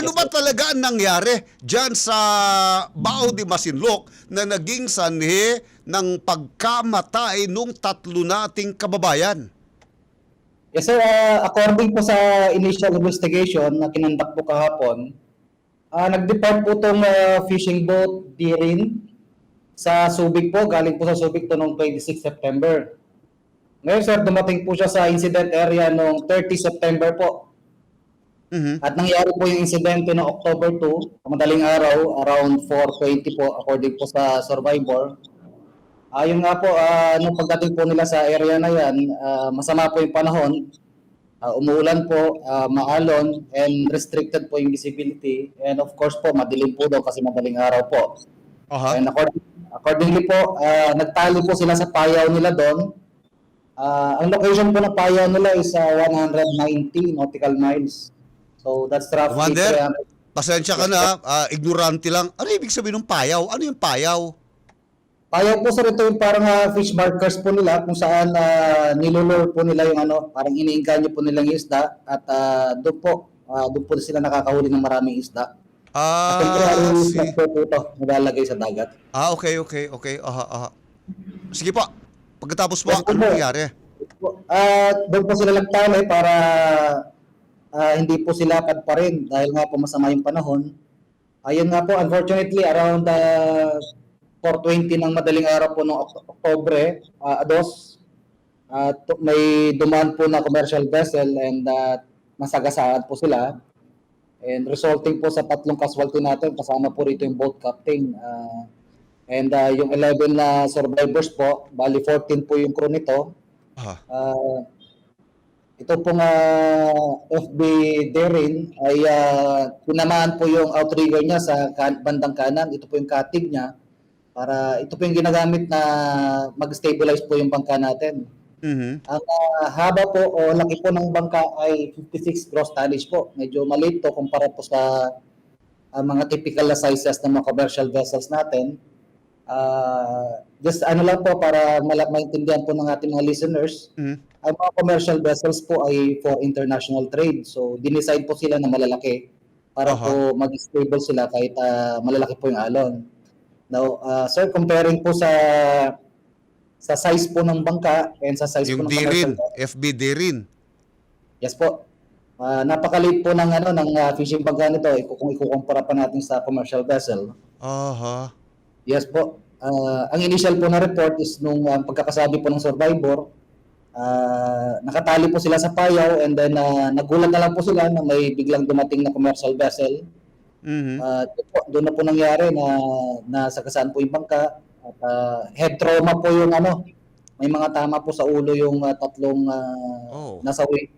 Ano ba talaga ang nangyari dyan sa Bao de Masinloc na naging sanhi ng pagkamatay nung tatlo nating kababayan? Yes sir, Ah, according po sa initial investigation na kinandak po kahapon, ah, nag-depart po itong fishing boat Dirin sa Subic po, galing po sa Subic to noong 26 September. Ngayon sir, dumating po siya sa incident area noong 30 September po. Mhm. At nangyari po yung insidente noong October 2, madaling araw, around 4.20 po, according po sa survivor. Ayun nga po, ah, nung pagdating po nila sa area na yan, ah, masama po yung panahon. Ah, umuulan po, ah, maalon, and restricted po yung visibility. And of course po, madilim po daw kasi madaling araw po. Aha. And according, accordingly po, ah, nagtali po sila sa payaw nila doon. Ah, ang location po ng payaw nila is ah, 190 nautical miles. So that's roughly Commander? 300. Pasensya ka na, ah, ignorante lang. Ano ibig sabihin ng payaw? Ano yung payaw? Payaw po sir, ito yung parang ah, fish markers po nila kung saan uh, nilulure po nila yung ano, parang iniingganyo po nilang isda at ah, doon po, ah, doon po sila nakakahuli ng maraming isda. At Ah, temporary si- po ito, nalalagay sa dagat. ah, okay, okay, okay. Aha, aha. Sige po. Pagkatapos po, Yes, ano po. nangyari? At doon po sila nagtali para ah, hindi po sila pa rin dahil nga po masama yung panahon. Ayun nga po, unfortunately, around uh, 4.20 ng madaling araw po noong Oktobre, uh, ados, ah, to- may dumaan po na commercial vessel and uh, masagasaan po sila. And resulting po sa tatlong casualty natin, kasama po rito yung boat captain. ah, and ah, yung 11 na survivors po, bali 14 po yung crew nito. Aha. Ah, ito pong ah, FB Derin ay uh, tinamaan po yung outrigger niya sa kan- bandang kanan. Ito po yung katig niya para ito po yung ginagamit na mag-stabilize po yung bangka natin. Mhm. Ang ah, haba po o laki po ng bangka ay 56 gross tonnage po. Medyo maliit to kumpara po sa ah, mga typical na sizes ng mga commercial vessels natin. Ah, just ano lang po para maintindihan po ng ating mga listeners, Mhm. ang mga commercial vessels po ay for international trade. So, dinesign po sila na malalaki para Aha. po mag-stable sila kahit ah, malalaki po yung alon. Now, ah, sir, comparing po sa sa size po ng bangka and sa size Yung po ng commercial Dirin, FB Dirin. Yes po. Ah, napakaliit po ng ano ng ah, fishing bangka nito eh, kung ikukumpara pa natin sa commercial vessel. Aha. Yes po. Ah, ang initial po na report is nung ah, pagkakasabi po ng survivor, ah, nakatali po sila sa payaw and then ah, nagulat na lang po sila na may biglang dumating na commercial vessel. Mhm. Ah, doon po- doon na po nangyari na nasagasaan po yung bangka at ah, head trauma po yung ano, may mga tama po sa ulo yung ah, tatlong ah, Oh. nasa wi-